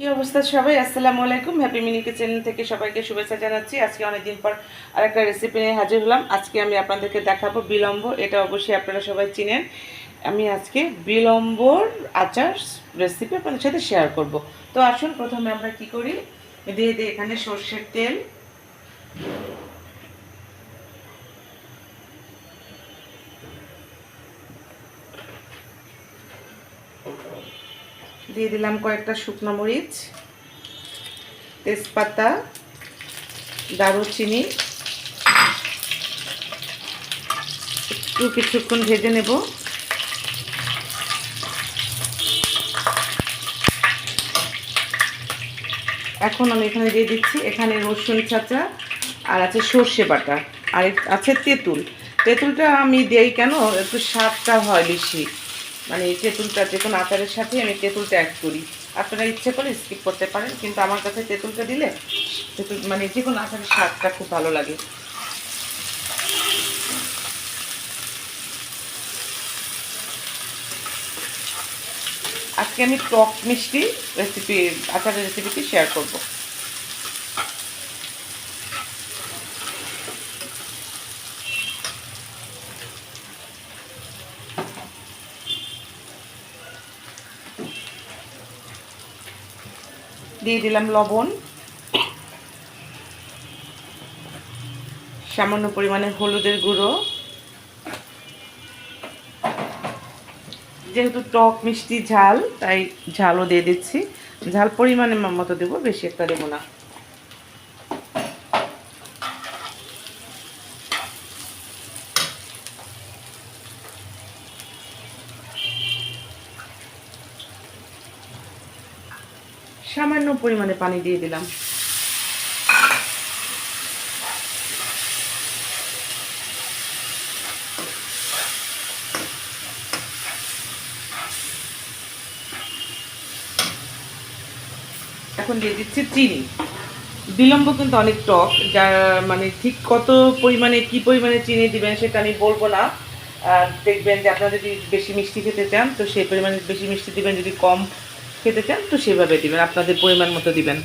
কি অবস্থা সবাই? আসসালামু আলাইকুম। হ্যাপি মিনি কিচেন থেকে সবাইকে শুভেচ্ছা জানাচ্ছি। আজকে অনেকদিন পর আরেকটা রেসিপি নিয়ে হাজির হলাম। আজকে আমি আপনাদেরকে দেখাবো বিলম্ব। এটা অবশ্যই আপনারা সবাই চিনেন। আমি আজকে বিলম্বর আচার রেসিপি আপনাদের সাথে শেয়ার করব। তো আসুন, প্রথমে আমরা কি করি? দিয়ে দিয়ে এখানে সর্ষের তেল। দিয়ে দিলাম কয়েকটা শুকনো মরিচ, তেজপাতা, দারুচিনি। একটু কিছুক্ষণ ভেজে নেব। এখন আমি এখানে দিয়ে দিচ্ছি এখানে রসুন চাচা আর আছে সর্ষে বাটা। আর আছে তেঁতুল। তেঁতুলটা আমি দেই কেন? একটু স্বাদটা হয় বেশি। মানে এই তেঁতুলটা যে কোনো আচারের সাথে আমি তেঁতুলটা অ্যাড করি। আপনারা ইচ্ছে করে স্কিপ করতে পারেন, কিন্তু আমার কাছে তেঁতুলটা দিলে তেঁতুল মানে যে কোনো আচারের স্বাদটা খুব ভালো লাগে। আজকে আমি টক মিষ্টি রেসিপি আচারের রেসিপিটি শেয়ার করব। দিয়ে দিলাম লবণ। সামান্য পরিমাণে হলুদের গুঁড়ো। যেহেতু টক মিষ্টি ঝাল, তাই ঝালও দিয়ে দিচ্ছি। ঝাল পরিমাণে মতো দেবো, বেশি একটা দেবো না। সামান্য পরিমাণে পানি দিয়ে দিলাম। এখন দিয়ে দিচ্ছি চিনি। বিলম্ব কিন্তু অনেক টক, যা মানে ঠিক কত পরিমাণে, কি পরিমাণে চিনি দিবেন সেটা আমি বলব না। দেখবেন যে আপনারা যদি বেশি মিষ্টি খেতে চান, তো সেই পরিমাণে বেশি মিষ্টি দিবেন, যদি কম খেতে চান, তো সেভাবে দিবেন, আপনাদের পরিমাণ মতো দিবেন।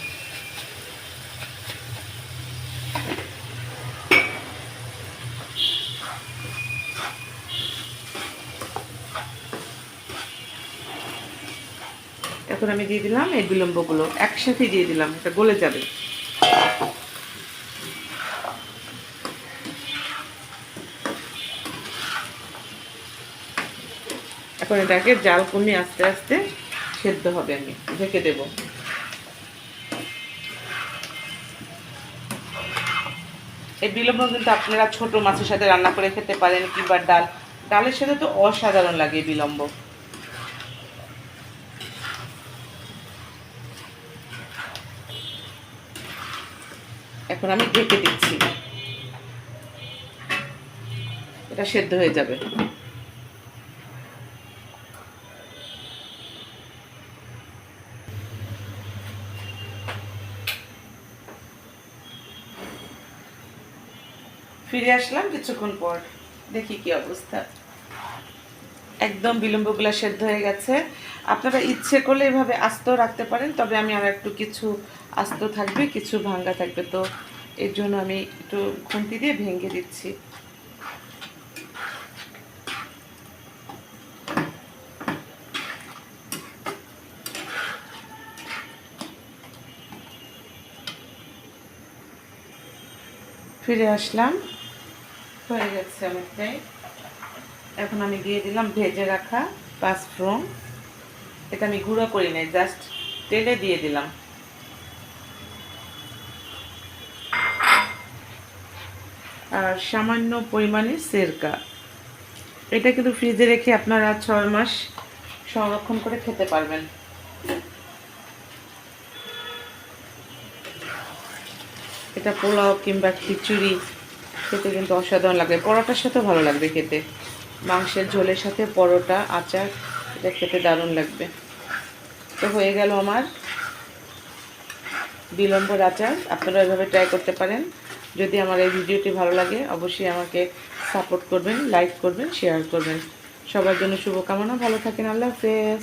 এখন আমি দিয়ে দিলাম এই বিলম্বগুলো, একসাথে দিয়ে দিলাম, এটা গলে যাবে। এখন এটাকে জাল কমিয়ে আস্তে আস্তে সেদ্ধ হবে, আমি ঢেকে দেব। এই বিলম্ব কিন্তু আপনারা ছোট মাছের সাথে রান্না করে খেতে পারেন কিংবা ডাল। ডালের সাথে তো অসাধারণ লাগে বিলম্ব। এখন আমি ঢেকে দিচ্ছি। এটা সেদ্ধ হয়ে যাবে। ফিরে আসলাম কিছুক্ষণ পর। দেখি কি অবস্থা। একদম বিলম্বগুলো সেদ্ধ হয়ে গেছে। আপনারা ইচ্ছে করলে এভাবে আস্ত রাখতে পারেন, তবে আমি আর একটু কিছু আস্ত থাকবে, কিছু ভাঙ্গা থাকবে। তো এর জন্য আমি একটু খুন্তি দিয়ে ভেঙে দিচ্ছি। ফিরে আসলাম। হয়ে গেছে অনেকটাই এখন আমি দিয়ে দিলাম ভেজে রাখা পাঁচফোড়ন। এটা আমি গুঁড়ো করি নাই, জাস্ট তেলে দিয়ে দিলাম। আর সামান্য পরিমাণে সেরকা। এটা কিন্তু ফ্রিজে রেখে আপনারা ছয় মাস সংরক্ষণ করে খেতে পারবেন। এটা পোলাও কিংবা খিচুড়ি খেতে কিন্তু অসাধারণ লাগবে। পরোটার সাথেও ভালো লাগবে খেতে। মাংসের ঝোলের সাথে পরোটা, আচার, এটা খেতে দারুণ লাগবে। তো হয়ে গেল আমার বিলম্বর আচার। আপনারা এভাবে ট্রাই করতে পারেন। যদি আমার এই ভিডিওটি ভালো লাগে, অবশ্যই আমাকে সাপোর্ট করবেন লাইক করবেন শেয়ার করবেন। সবার জন্য শুভকামনা। ভালো থাকেন। আল্লাহ হাফেজ।